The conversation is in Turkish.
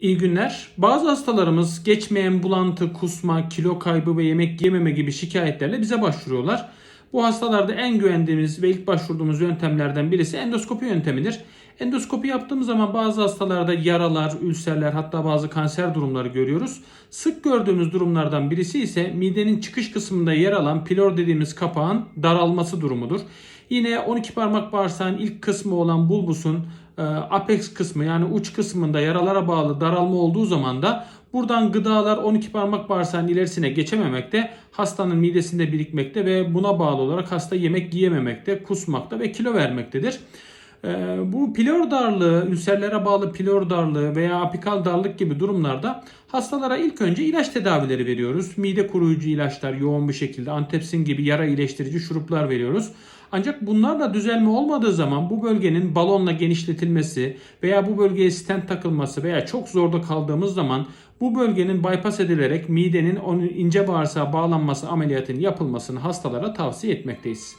İyi günler. Bazı hastalarımız geçmeyen bulantı, kusma, kilo kaybı ve yemek yememe gibi şikayetlerle bize başvuruyorlar. Bu hastalarda en güvendiğimiz ve ilk başvurduğumuz yöntemlerden birisi endoskopi yöntemidir. Endoskopi yaptığımız zaman bazı hastalarda yaralar, ülserler hatta bazı kanser durumları görüyoruz. Sık gördüğümüz durumlardan birisi ise midenin çıkış kısmında yer alan pilor dediğimiz kapağın daralması durumudur. Yine 12 parmak bağırsağın ilk kısmı olan bulbusun e, apex kısmı yani uç kısmında yaralara bağlı daralma olduğu zaman da buradan gıdalar 12 parmak bağırsağın ilerisine geçememekte, hastanın midesinde birikmekte ve buna bağlı olarak hasta yemek yiyememekte, kusmakta ve kilo vermektedir. Ee, bu pilor darlığı, ülserlere bağlı pilor darlığı veya apikal darlık gibi durumlarda hastalara ilk önce ilaç tedavileri veriyoruz. Mide koruyucu ilaçlar yoğun bir şekilde antepsin gibi yara iyileştirici şuruplar veriyoruz. Ancak bunlarla düzelme olmadığı zaman bu bölgenin balonla genişletilmesi veya bu bölgeye stent takılması veya çok zorda kaldığımız zaman bu bölgenin bypass edilerek midenin ince bağırsağa bağlanması ameliyatının yapılmasını hastalara tavsiye etmekteyiz.